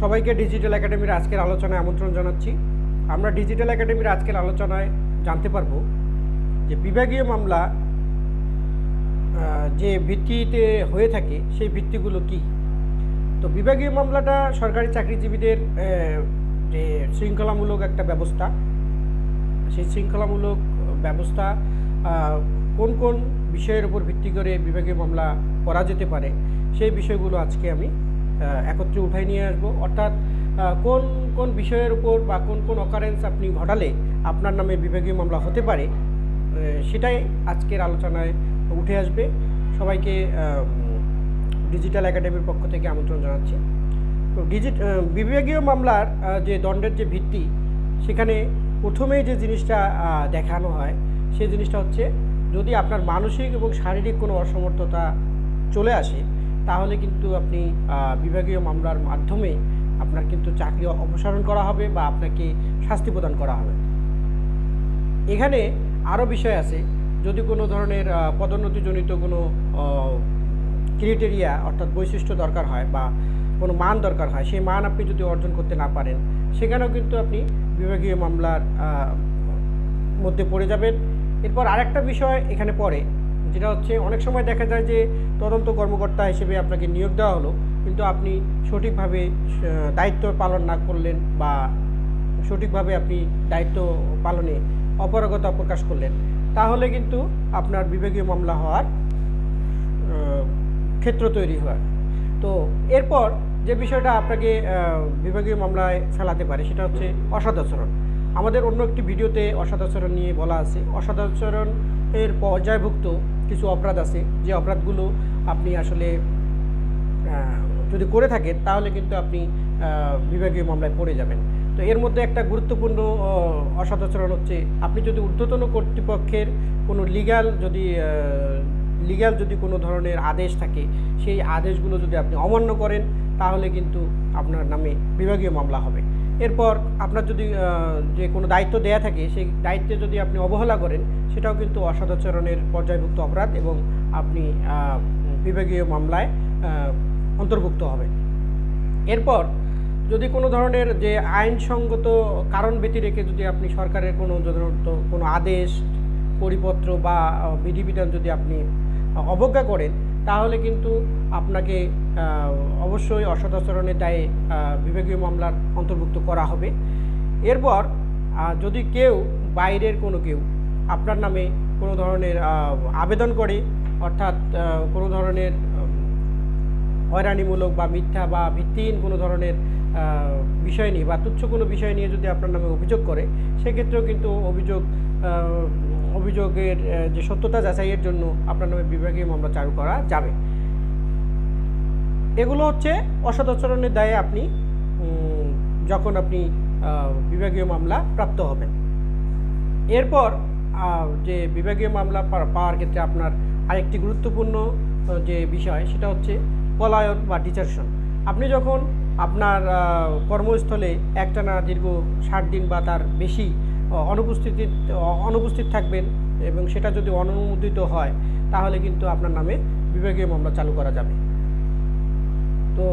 সবাইকে ডিজিটাল একাডেমির আজকের আলোচনায় আমন্ত্রণ জানাচ্ছি। আমরা ডিজিটাল একাডেমির আজকের আলোচনায় জানতে পারব যে বিভাগীয় মামলা যে ভিত্তিতে হয়ে থাকে সেই ভিত্তিগুলো কি? তো বিভাগীয় মামলাটা সরকারি চাকরিজীবীদের যে শৃঙ্খলামূলক একটা ব্যবস্থা, সেই শৃঙ্খলামূলক ব্যবস্থা কোন কোন বিষয়ের উপর ভিত্তি করে বিভাগীয় মামলা করা যেতে পারে সেই বিষয়গুলো আজকে আমি একত্রে উঠাই নিয়ে আসব। অর্থাৎ কোন কোন বিষয়ের উপর বা কোন কোন অকারেন্স আপনি ঘটালে আপনার নামে বিভাগীয় মামলা হতে পারে সেটাই আজকের আলোচনায় উঠে আসবে। সবাইকে ডিজিটাল একাডেমির পক্ষ থেকে আমন্ত্রণ জানাচ্ছি। তো ডিজিট বিভাগীয় মামলার যে দণ্ডের যে ভিত্তি, সেখানে প্রথমেই যে জিনিসটা দেখানো হয়, সেই জিনিসটা হচ্ছে, যদি আপনার মানসিক এবং শারীরিক কোনো অসমর্থতা চলে আসে তাহলে কিন্তু আপনি বিভাগীয় মামলার মাধ্যমে আপনার কিন্তু চাকরি অপসারণ করা হবে বা আপনাকে শাস্তি প্রদান করা হবে। এখানে আরও বিষয় আছে, যদি কোনো ধরনের পদোন্নতিজনিত কোনো ক্রিটেরিয়া অর্থাৎ বৈশিষ্ট্য দরকার হয় বা কোনো মান দরকার হয়, সেই মান আপনি যদি অর্জন করতে না পারেন, সেখানেও কিন্তু আপনি বিভাগীয় মামলার মধ্যে পড়ে যাবেন। এরপর আরেকটা বিষয় এখানে পড়ে যেটা হচ্ছে অনেক সময় দেখা যায় যে তদন্ত কর্মকর্তা হিসেবে আপনাকে নিয়োগ দেওয়া হলো, কিন্তু আপনি সঠিকভাবে দায়িত্ব পালন না করলেন বা সঠিকভাবে আপনি দায়িত্ব পালনে অপারগতা প্রকাশ করলেন, তাহলে কিন্তু আপনার বিভাগীয় মামলা হওয়ার ক্ষেত্র তৈরি হয়। তো এরপর যে বিষয়টা আপনাকে বিভাগীয় মামলায় ফেলাতে পারে সেটা হচ্ছে অসদাচরণ আমাদের অন্য একটি ভিডিওতে অসদাচরণ নিয়ে বলা আছে। অসদাচরণ এর পর্যায়ভুক্ত কিছু অপরাধ আছে। যে অপরাধগুলো আপনি আসলে যদি করে থাকেন, তাহলে কিন্তু আপনি বিভাগীয় মামলায় পড়ে যাবেন। তো এর মধ্যে একটা গুরুত্বপূর্ণ অসদাচরণ হচ্ছে, আপনি যদি ঊর্ধ্বতন কর্তৃপক্ষের কোনো লিগাল যদি লিগ্যাল যদি কোনো ধরনের আদেশ থাকে, সেই আদেশগুলো যদি আপনি অমান্য করেন, তাহলে কিন্তু আপনার নামে বিভাগীয় মামলা হবে। এরপর আপনার যদি যে কোনো দায়িত্ব দেয়া থাকে, সেই দায়িত্বে যদি আপনি অবহেলা করেন, সেটাও কিন্তু অসদাচরণের পর্যায়ভুক্ত অপরাধ এবং আপনি বিভাগীয় মামলায় অন্তর্ভুক্ত হবে এরপর যদি কোনো ধরনের যে আইনসঙ্গত কারণ ব্যতি রেখে যদি আপনি সরকারের কোনো কোনো আদেশ, পরিপত্র বা বিধিবিধান যদি আপনি অবজ্ঞা করেন, তাহলে কিন্তু আপনাকে অবশ্যই অসদাচরণের দায়ে বিভাগীয় মামলার অন্তর্ভুক্ত করা হবে। এরপর যদি কেউ, বাইরের কোনো কেউ, আপনার নামে কোনো ধরনের আবেদন করে, অর্থাৎ কোনো ধরনের হয়রানিমূলক বা মিথ্যা বা ভিত্তিহীন কোনো ধরনের বিষয় নিয়ে বা তুচ্ছ কোনো বিষয় নিয়ে যদি আপনার নামে অভিযোগ করে, সেক্ষেত্রেও কিন্তু অভিযোগ অভিযোগের যে সত্যতা যাচাইয়ের জন্য আপনার নামে বিভাগীয় মামলা চালু করা যাবে। এগুলো হচ্ছে অসদাচরণের দায়ে আপনি যখন আপনি বিভাগীয় মামলা প্রাপ্ত হবেন। এরপর যে বিভাগীয় মামলা পাওয়ার ক্ষেত্রে আপনার আরেকটি গুরুত্বপূর্ণ যে বিষয় সেটা হচ্ছে পলায়ন বা ডিচারশন। আপনি যখন আপনার কর্মস্থলে একটানা দীর্ঘ ষাট দিন বা তার বেশি অনুপস্থিতি অনুপস্থিত থাকবেন এবং সেটা যদি অনুমোদিত হয়, তাহলে কিন্তু আপনার নামে বিভাগীয় মামলা চালু করা যাবে। তো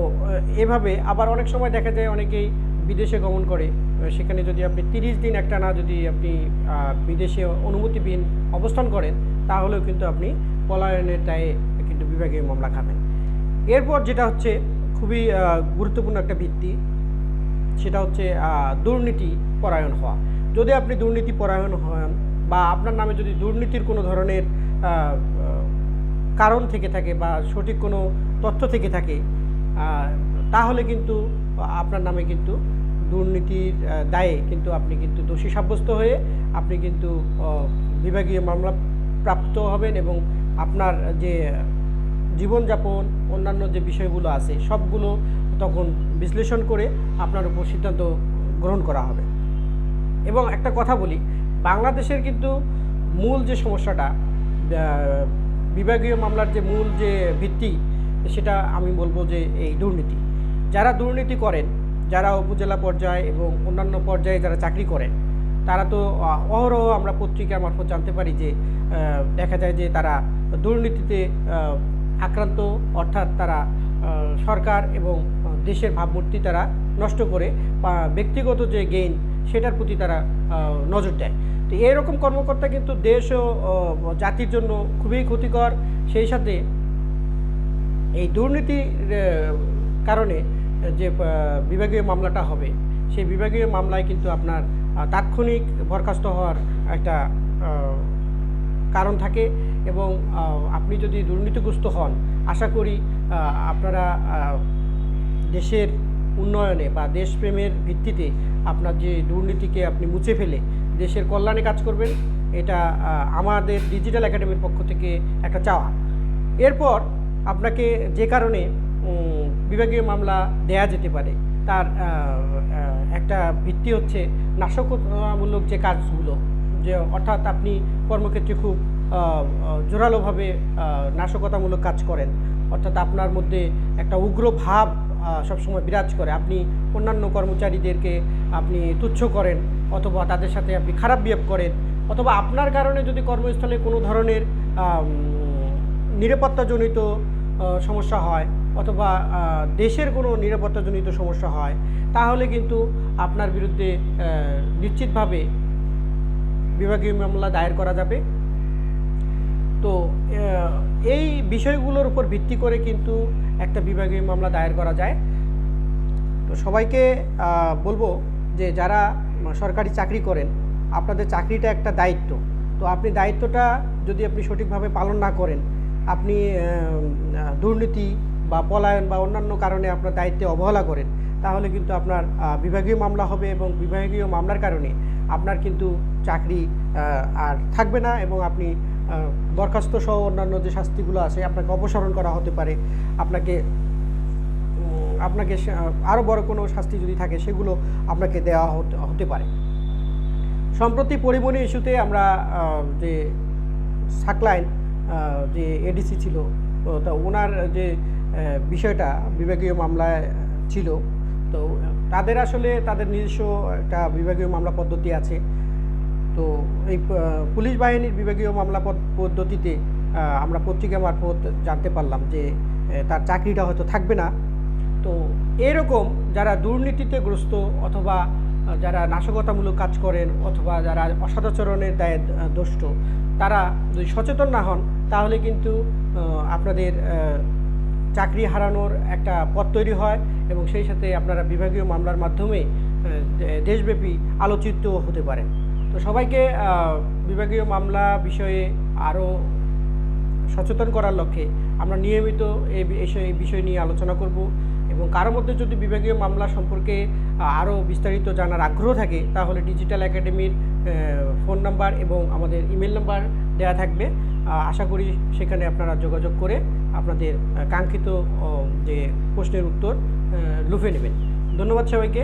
এভাবে আবার অনেক সময় দেখা যায় অনেকেই বিদেশে গমন করে। সেখানে যদি আপনি তিরিশ দিন একটা না যদি আপনি বিদেশে অনুমতিবিহীন অবস্থান করেন, তাহলেও কিন্তু আপনি পলায়নের দায়ে কিন্তু বিভাগীয় মামলা খাবেন। এরপর যেটা হচ্ছে খুবই গুরুত্বপূর্ণ একটা ভিত্তি, সেটা হচ্ছে দুর্নীতি পরায়ণ হওয়া। যদি আপনি দুর্নীতি পরায়ণ হন বা আপনার নামে যদি দুর্নীতির কোনো ধরনের কারণ থেকে থাকে বা সঠিক কোনো তথ্য থেকে থাকে তাহলে কিন্তু আপনার নামে কিন্তু দুর্নীতির দায়ে কিন্তু আপনি কিন্তু দোষী সাব্যস্ত হয়ে আপনি কিন্তু বিভাগীয় মামলা প্রাপ্ত হবেন এবং আপনার যে জীবনযাপন, অন্যান্য যে বিষয়গুলো আছে, সবগুলো তখন বিশ্লেষণ করে আপনার উপর সিদ্ধান্ত গ্রহণ করা হবে। এবং একটা কথা বলি, বাংলাদেশের কিন্তু মূল যে সমস্যাটা বিভাগীয় মামলার যে মূল যে ভিত্তি সেটা আমি বলব যে এই দুর্নীতি। যারা দুর্নীতি করেন, যারা উপজেলা পর্যায়ে এবং অন্যান্য পর্যায়ে যারা চাকরি করেন, তারা তো অহরহ আমরা পত্রিকার মারফত জানতে পারি যে দেখা যায় যে তারা দুর্নীতিতে আক্রান্ত, অর্থাৎ তারা সরকার এবং দেশের ভাবমূর্তি তারা নষ্ট করে বা ব্যক্তিগত যে গেইন সেটার প্রতি তারা নজর দেয়। তো এরকম কর্মকর্তা কিন্তু দেশ ও, জাতির জন্য খুবই ক্ষতিকর। সেই সাথে এই দুর্নীতির কারণে যে বিভাগীয় মামলাটা হবে, সেই বিভাগীয় মামলায় কিন্তু আপনার তাৎক্ষণিক বরখাস্ত হওয়ার একটা কারণ থাকে এবং আপনি যদি দুর্নীতিগ্রস্ত হন, আশা করি আপনারা দেশের উন্নয়নে বা দেশপ্রেমের ভিত্তিতে আপনার যে দুর্নীতিকে আপনি মুছে ফেলে দেশের কল্যাণে কাজ করবেন, এটা আমাদের ডিজিটাল একাডেমির পক্ষ থেকে একটা চাওয়া। এরপর আপনাকে যে কারণে বিভাগীয় মামলা দেয়া যেতে পারে, তার একটা ভিত্তি হচ্ছে নাশকতামূলক যে কাজগুলো, যে অর্থাৎ আপনি কর্মক্ষেত্রে খুব জোরালোভাবে নাশকতামূলক কাজ করেন, অর্থাৎ আপনার মধ্যে একটা উগ্র ভাব সবসময় বিরাজ করে। আপনি অন্যান্য কর্মচারীদেরকে আপনি তুচ্ছ করেন, অথবা তাদের সাথে আপনি খারাপ বিহেভ করেন, অথবা আপনার কারণে যদি কর্মস্থলে কোনো ধরনের নিরাপত্তাজনিত সমস্যা হয় অথবা দেশের কোনো নিরাপত্তাজনিত সমস্যা হয়, তাহলে কিন্তু আপনার বিরুদ্ধে নিশ্চিতভাবে বিভাগীয় মামলা দায়ের করা যাবে। তো এই বিষয়গুলোর উপর ভিত্তি করে কিন্তু একটা বিভাগীয় মামলা দায়ের করা যায়। তো সবাইকে বলব যে যারা সরকারি চাকরি করেন, আপনাদের চাকরিটা একটা দায়িত্ব। তো আপনি দায়িত্বটা যদি আপনি সঠিকভাবে পালন না করেন আপনি দুর্নীতি বা পলায়ন বা অন্যান্য কারণে আপনার দায়িত্বে অবহেলা করেন তাহলে কিন্তু আপনার বিভাগীয় মামলা হবে এবং বিভাগীয় মামলার কারণে আপনার কিন্তু চাকরি আর থাকবে না এবং আপনি আহ, বরখাস্ত সহ অন্যান্য যে শাস্তিগুলো আছে আপনাকে অপসারণ করা হতে পারে। আপনাকে আপনাকে আরও বড় কোনো শাস্তি যদি থাকে সেগুলো আপনাকে দেওয়া হতে পারে। সম্প্রতি পরিবহনী ইস্যুতে আমরা যে সাকলাইন যে এডিসি ছিল, তো ওনার যে বিষয়টা বিভাগীয় মামলায় ছিল, তো তাদের আসলে তাদের নিজস্ব একটা বিভাগীয় মামলা পদ্ধতি আছে। তো এই পুলিশ বাহিনীর বিভাগীয় মামলা পদ- পদ্ধতিতে আমরা পত্রিকা মারফত জানতে পারলাম যে তার চাকরিটা হয়তো থাকবে না। তো এরকম যারা দুর্নীতিতে গ্রস্ত অথবা যারা নাশকতামূলক কাজ করেন অথবা যারা অসদাচরণের দায়ে দোষ্ট, তারা যদি সচেতন না হন তাহলে কিন্তু আপনাদের চাকরি হারানোর একটা পথ তৈরি হয় এবং সেই সাথে আপনারা বিভাগীয় মামলার মাধ্যমে দেশব্যাপী আলোচিত হতে পারেন। তো সবাইকে বিভাগীয় মামলা বিষয়ে আরও সচেতন করার লক্ষ্যে আমরা নিয়মিত এই বিষয় নিয়ে আলোচনা করব এবং কারোর মধ্যে যদি বিভাগীয় মামলা সম্পর্কে আরও বিস্তারিত জানার আগ্রহ থাকে, তাহলে ডিজিটাল একাডেমির ফোন নাম্বার এবং আমাদের ইমেল নাম্বার দেওয়া থাকবে। আশা করি সেখানে আপনারা যোগাযোগ করে আপনাদের কাঙ্ক্ষিত যে প্রশ্নের উত্তর লুফে নেবেন। ধন্যবাদ সবাইকে।